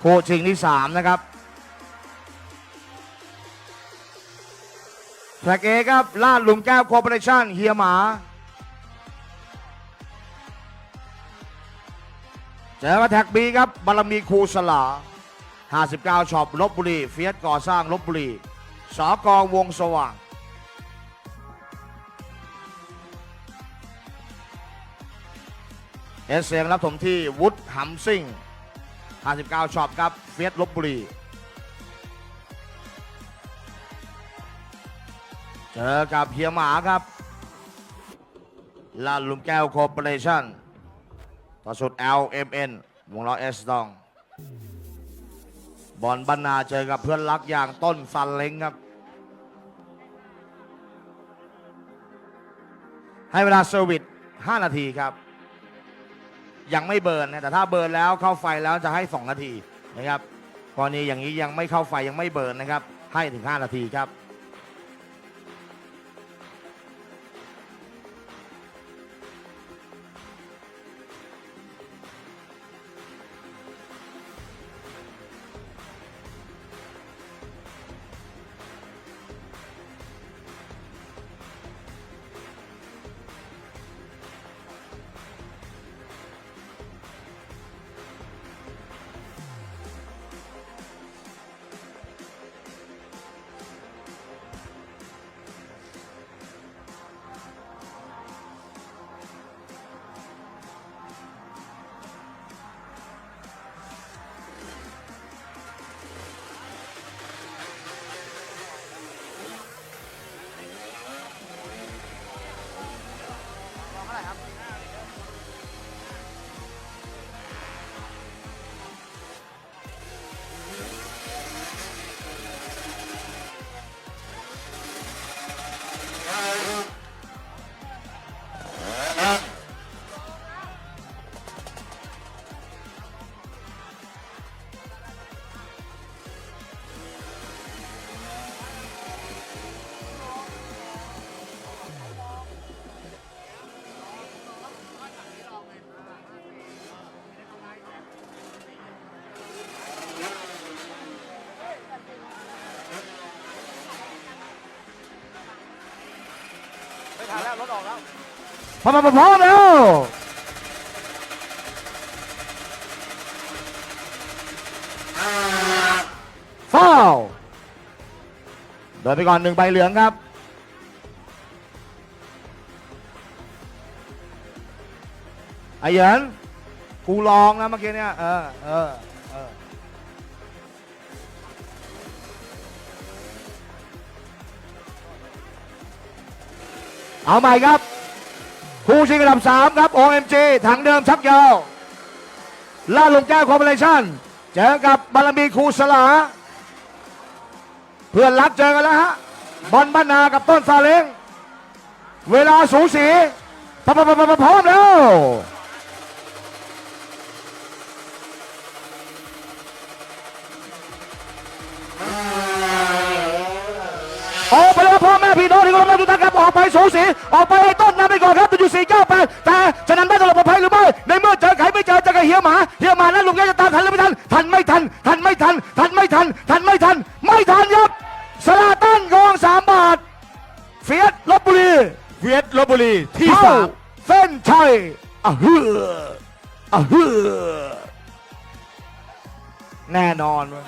โคชิงที่3นะครับแท็กเอครับ ลาดหลุมแก้วคอร์ปอเรชั่นเฮียหมา เจอกับแท็กบีครับ บารมีครูสลา 59ช็อปลบบุรี เฟียสก่อสร้างลบบุรี สอกอวงสว่างเอสเซียงรับถมที่วุฒิหำซิ่ง 59ช็อปครับเฟียสลบบุรี เจอกับเฮียหมาครับลาดลุมแก้วคอร์ปอเรชั่นต่อสุด LMN วงล้อเอสตอง บอลบรรณาเจอกับเพื่อนรักอย่างต้นซันเล้งครับ ให้เวลาเซอร์วิส 5 นาทีครับ ยังไม่เบิร์นนะแต่ถ้าเบิร์นแล้วเข้าไฟแล้วจะให้ 2 นาทีนะครับกรณีอย่างนี้ยังไม่เข้าไฟยังไม่เบิร์นนะครับให้ถึง 5 นาทีครับ แล้วรถออกแล้วพร้อมพร้อมแล้วฟาวเดินไปก่อนหนึ่งใบเหลืองครับไอ้เหยินกูลองนะเมื่อกี้เนี่ยเออเออเออ เอาใหม่ครับ คู่ชิงอันดับสามครับ OMG ถังเดิมชักยาวล่าลงแก้วคอมบิเนชั่นเจอกับบารมีครูสลา เพื่อนรักเจอกันแล้วฮะบอลบ้านนากับต้นซาเล้งเวลาสูสีพร้อมแล้ว ออกไปแล้วพ่อแม่พี่น้องที่เคารพรักทุกท่านครับออกไปสูสีออกไปให้ต้นนำไปก่อนครับตัวอยู่สี่เก้าแปดแต่จะนำได้ตลอดปลอดภัยหรือไม่ในเมื่อเจอใครไม่เจอเจอกับเฮียหมาเฮียหมานั้นลุงแกจะตามทันหรือไม่ทันทันไม่ทันทันไม่ทันทันไม่ทันทันไม่ทันไม่ทันครับสลาตันกองสามบาทเฟียสลบบุรีเวียดลบบุรีที่เข้าสามเส้นชัยอะเฮืออะเฮือแน่นอนเว้ย